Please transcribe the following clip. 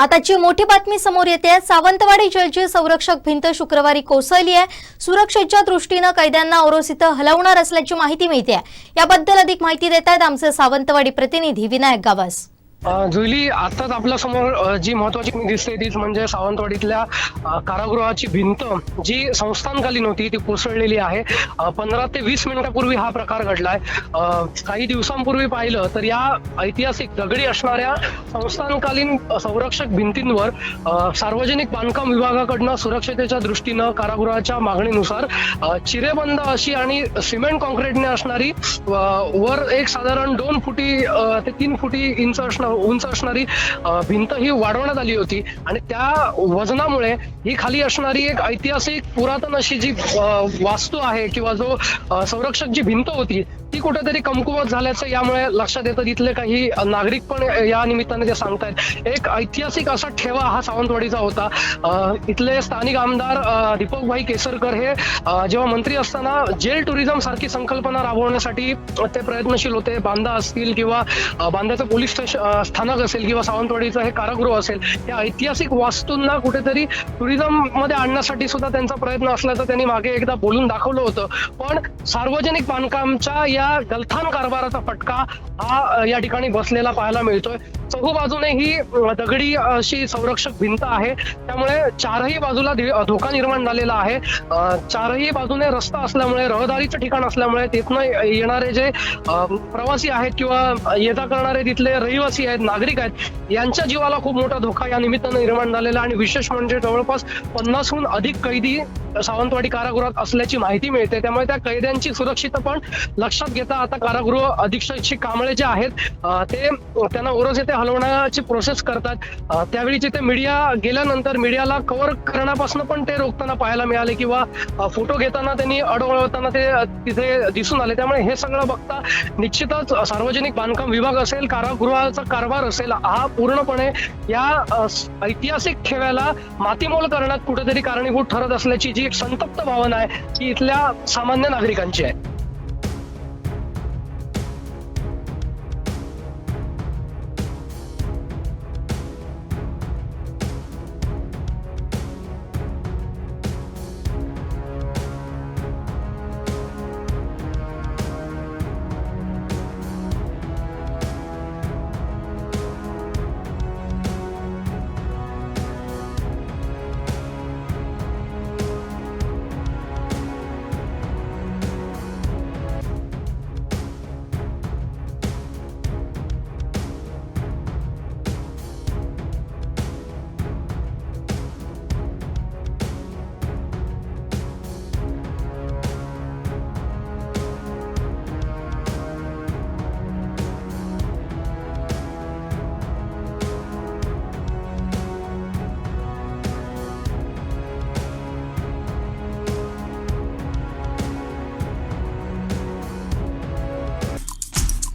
आताची मोठी बातमी समोर येते. सावंतवाडी जेलची संरक्षक भिंत शुक्रवारी कोसळली आहे. सुरक्षेच्या दृष्टीनं कैद्यांना ओरोस इथं हलवणार असल्याची माहिती मिळते याबद्दल अधिक माहिती देत आहेत आमचे सावंतवाडी प्रतिनिधी विनायक गावस. जुईली आताच आपल्यासमोर जी महत्वाची दिसते तीच म्हणजे सावंतवाडीतल्या कारागृहाची भिंत जी संस्थानकालीन होती ती कोसळलेली आहे. पंधरा ते वीस मिनिटापूर्वी हा प्रकार घडलाय. काही दिवसांपूर्वी पाहिलं तर या ऐतिहासिक दगडी असणाऱ्या संस्थानकालीन संरक्षक भिंतींवर सार्वजनिक बांधकाम विभागाकडनं सुरक्षतेच्या दृष्टीनं कारागृहाच्या मागणीनुसार चिरेबंद अशी आणि सिमेंट कॉन्क्रीटने असणारी वर एक साधारण दोन फुटी ते तीन फुटी इंच असणार उंच असणारी भिंत ही वाढवण्यात आली होती. आणि त्या वजनामुळे ही खाली असणारी एक ऐतिहासिक पुरातन अशी जी वास्तू आहे किंवा जो संरक्षक जी भिंत होती ती कुठेतरी कमकुवत झाल्याचं यामुळे लक्षात येतं. तिथले काही नागरिक पण या निमित्ताने ते सांगतायत. एक ऐतिहासिक असा ठेवा हा सावंतवाडीचा होता. इथले स्थानिक आमदार दीपकभाई केसरकर हे जेव्हा मंत्री असताना जेल टुरिझम सारखी संकल्पना राबवण्यासाठी ते प्रयत्नशील होते. बांदा असतील किंवा अ, बांद्याचं पोलीस स्टेशन स्थानक असेल किंवा सावंतवाडीचं हे कारागृह असेल या ऐतिहासिक वास्तूंना कुठेतरी टुरिझममध्ये आणण्यासाठी सुद्धा त्यांचा प्रयत्न असल्याचं त्यांनी मागे एकदा बोलून दाखवलं होतं. पण सार्वजनिक बांधकामच्या या गलथान कारभाराचा फटका हा या ठिकाणी बसलेला पाहायला मिळतोय. चहूबाजूने ही दगडी अशी संरक्षक भिंत आहे. त्यामुळे चारही बाजूला धोका निर्माण झालेला आहे. चारही बाजूने रस्ता असल्यामुळे रहदारीचं ठिकाण असल्यामुळे तिथनं येणारे जे प्रवासी आहेत किंवा येता करणारे तिथले रहिवासी आहेत नागरिक आहेत यांच्या जीवाला खूप मोठा धोका या निमित्तानं निर्माण झालेला आणि विशेष म्हणजे जवळपास पन्नासहून अधिक कैदी सावंतवाडी कारागृहात असल्याची माहिती मिळते. त्यामुळे त्या कैद्यांची सुरक्षितता पण लक्षात घेता आता कारागृह अधीक्षक कांबळे जे आहेत ते त्यांना ओरस येथे हलवण्याची प्रोसेस करतात. त्यावेळी जिथे मीडिया गेल्यानंतर मीडियाला कव्हर करण्यापासून पण ते रोखताना पाहायला मिळाले किंवा फोटो घेताना त्यांनी अडवळताना ते तिथे दिसून आले. त्यामुळे हे सगळं बघता निश्चितच सार्वजनिक बांधकाम विभाग असेल कारागृहाचा कारभार असेल हा पूर्णपणे या ऐतिहासिक ठेव्याला मातीमोल करण्यात कुठेतरी कारणीभूत ठरत असल्याची जी एक संतप्त भावना आहे ती इथल्या सामान्य नागरिकांची आहे.